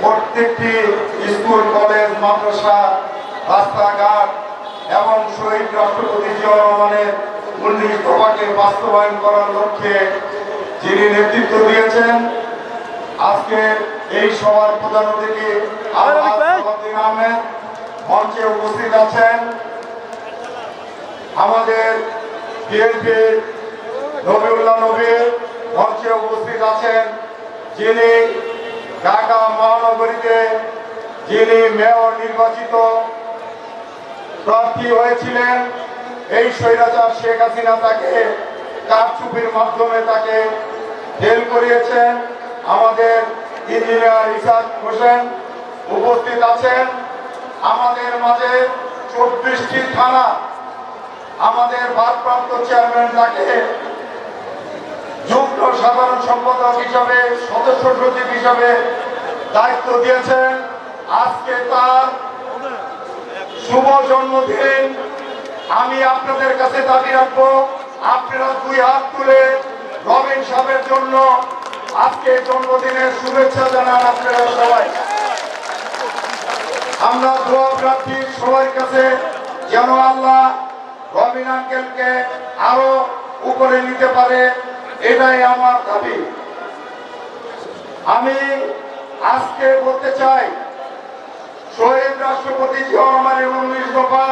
প্রত্যেকটি school college মাদ্রাসা রাস্তাঘাট এবং শহীদ রাষ্ট্রপতি জিয়া রহমানের উনিশ দফাকে বাস্তবায়ন করার লক্ষ্যে যিনি নেতৃত্ব দিয়েছেন আজকে এই সভার প্রধান অতিথি আহমেদ মঞ্চে উপস্থিত আছেন। আমাদের বিএনপি নবীউল্লাহ নবী মঞ্চে উপস্থিত আছেন যিনি ঢাকা মহানগরীতে যিনি মেয়র নির্বাচিত প্রার্থী হয়েছিলেন, এই স্বৈরাচার শেখ হাসিনা তাকে কারচুপির মাধ্যমে তাকে ফেল করিয়েছেন। আমাদের ইঞ্জিনিয়ার ইসাদ হোসেন উপস্থিত আছেন। আমাদের মাঝে চব্বিশটি থানা, আমাদের ভারপ্রাপ্ত চেয়ারম্যান তাকে সাধারণ সম্পাদক হিসাবে, সদস্য সচিব হিসাবে দায়িত্ব দিয়েছেন। আজকে তার শুভ জন্মদিন। আমি আপনাদের কাছে দাবি রাখব, আপনারা দুই হাত তুলে রবিন সাহেবের জন্য আজকে জন্মদিনের শুভেচ্ছা জানান আপনারা সবাই। আমরা দোয়া প্রার্থী সবার কাছে যেন আল্লাহ রবিন আঙ্কেলকে আরও উপরে নিতে পারে। এটাই আমার দাবি। আমি আজকে বলতে চাই শহীদ রাষ্ট্রপতি জিয়া রহমানের উনিশ দফা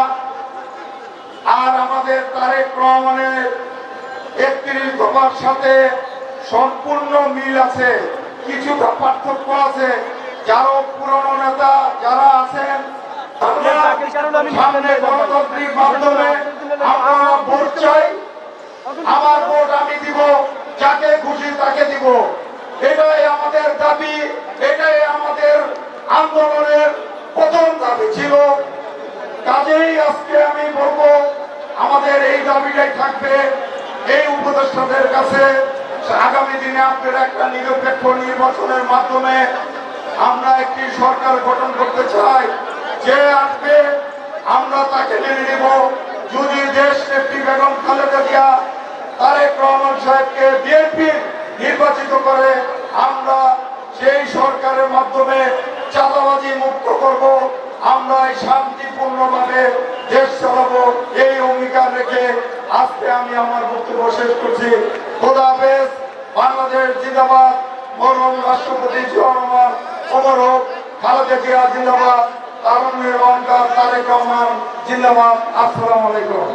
আর আমাদের তারেক রহমানের একত্রিশ দফার সাথে সম্পূর্ণ মিল আছে কিছুটা পার্থক্য আছে। যারা পুরনো নেতা যারা আছেন সামনে গণতান্ত্রিক মাধ্যমে আমরা ভোট চাই আমার ভোট আমি দিব যাকে খুশি তাকে দিব এটাই আমাদের দাবি, এটাই আমাদের আন্দোলনের প্রথম দাবি ছিল। কাজেই আজকে আমি বলব, আমাদের এই দাবিটাই থাকবে। এই উপদেষ্টাদের কাছে আগামী দিনে আপনারা একটা নিরপেক্ষ নির্বাচনের মাধ্যমে আমরা একটি সরকার গঠন করতে চাই। যে আসবে, আমরা তাকে মেনে নেব। যদি দেশ নেত্রী বেগম খালেদা জিয়া, তারেক রহমান সাহেবকে বিএনপি নির্বাচিত করে আমরা সেই সরকারের মাধ্যমে চাঁদাবাজি মুক্ত করব আমরা এই শান্তিপূর্ণভাবে দেশ চালাবো এই অঙ্গীকার রেখে আজকে আমি আমার বক্তব্য শেষ করছি। খোদা হাফেজ, বাংলাদেশ জিন্দাবাদ মরম রাষ্ট্রপতি জিয়া রহমান, অমর হোক, খালেদা জিয়া জিন্দাবাদ, তারুণ্যের অহংকার তারেক রহমান জিন্দাবাদ। আসসালামু আলাইকুম।